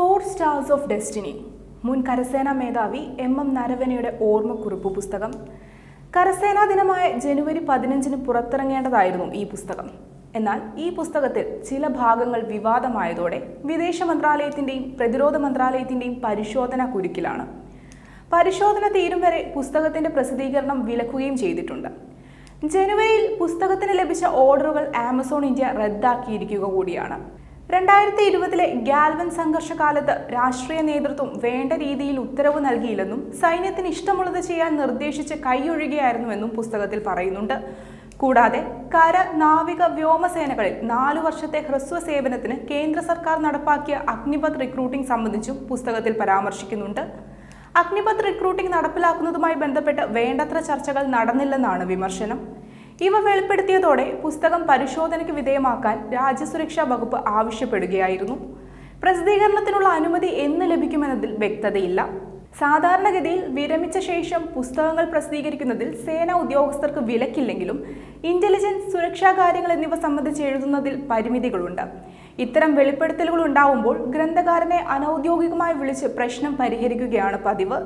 Four stars of destiny മുൻ കരസേനാ മേധാവി എം എം നരവനയുടെ ഓർമ്മക്കുറിപ്പ് പുസ്തകം. കരസേനാ ദിനമായ ജനുവരി പതിനഞ്ചിന് പുറത്തിറങ്ങേണ്ടതായിരുന്നു ഈ പുസ്തകം. എന്നാൽ ഈ പുസ്തകത്തിൽ ചില ഭാഗങ്ങൾ വിവാദമായതോടെ വിദേശ മന്ത്രാലയത്തിന്റെയും പ്രതിരോധ മന്ത്രാലയത്തിന്റെയും പരിശോധന കുരുക്കിലാണ്. പരിശോധന തീരും വരെ പുസ്തകത്തിന്റെ പ്രസിദ്ധീകരണം വിലക്കുകയും ചെയ്തിട്ടുണ്ട്. ജനുവരിയിൽ പുസ്തകത്തിന് ലഭിച്ച ഓർഡറുകൾ ആമസോൺ ഇന്ത്യ റദ്ദാക്കിയിരിക്കുക കൂടിയാണ്. രണ്ടായിരത്തി ഇരുപതിലെ ഗാൽവൻ സംഘർഷകാലത്ത് രാഷ്ട്രീയ നേതൃത്വം വേണ്ട രീതിയിൽ ഉത്തരവ് നൽകിയില്ലെന്നും സൈന്യത്തിന് ഇഷ്ടമുള്ളത് ചെയ്യാൻ നിർദ്ദേശിച്ച് കൈയൊഴുകയായിരുന്നുവെന്നും പുസ്തകത്തിൽ പറയുന്നുണ്ട്. കൂടാതെ കര നാവിക വ്യോമസേനകളിൽ നാലു വർഷത്തെ ഹ്രസ്വ സേവനത്തിന് കേന്ദ്ര സർക്കാർ നടപ്പാക്കിയ അഗ്നിപത് റിക്രൂട്ടിംഗ് സംബന്ധിച്ചും പുസ്തകത്തിൽ പരാമർശിക്കുന്നുണ്ട്. അഗ്നിപത് റിക്രൂട്ടിംഗ് നടപ്പിലാക്കുന്നതുമായി ബന്ധപ്പെട്ട് വേണ്ടത്ര ചർച്ചകൾ നടന്നില്ലെന്നാണ് വിമർശനം. ഇവ വെളിപ്പെടുത്തിയതോടെ പുസ്തകം പരിശോധനയ്ക്ക് വിധേയമാക്കാൻ രാജ്യസുരക്ഷാ വകുപ്പ് ആവശ്യപ്പെടുകയായിരുന്നു. പ്രസിദ്ധീകരണത്തിനുള്ള അനുമതി എന്ന് ലഭിക്കുമെന്നതിൽ വ്യക്തതയില്ല. സാധാരണഗതിയിൽ വിരമിച്ച ശേഷം പുസ്തകങ്ങൾ പ്രസിദ്ധീകരിക്കുന്നതിൽ സേനാ ഉദ്യോഗസ്ഥർക്ക് വിലക്കില്ലെങ്കിലും ഇന്റലിജൻസ് സുരക്ഷാ കാര്യങ്ങൾ എന്നിവ സംബന്ധിച്ച് എഴുതുന്നതിൽ പരിമിതികളുണ്ട്. ഇത്തരം വെളിപ്പെടുത്തലുകൾ ഉണ്ടാവുമ്പോൾ ഗ്രന്ഥകാരനെ അനൌദ്യോഗികമായി വിളിച്ച് പ്രശ്നം പരിഹരിക്കുകയാണ് പതിവ്.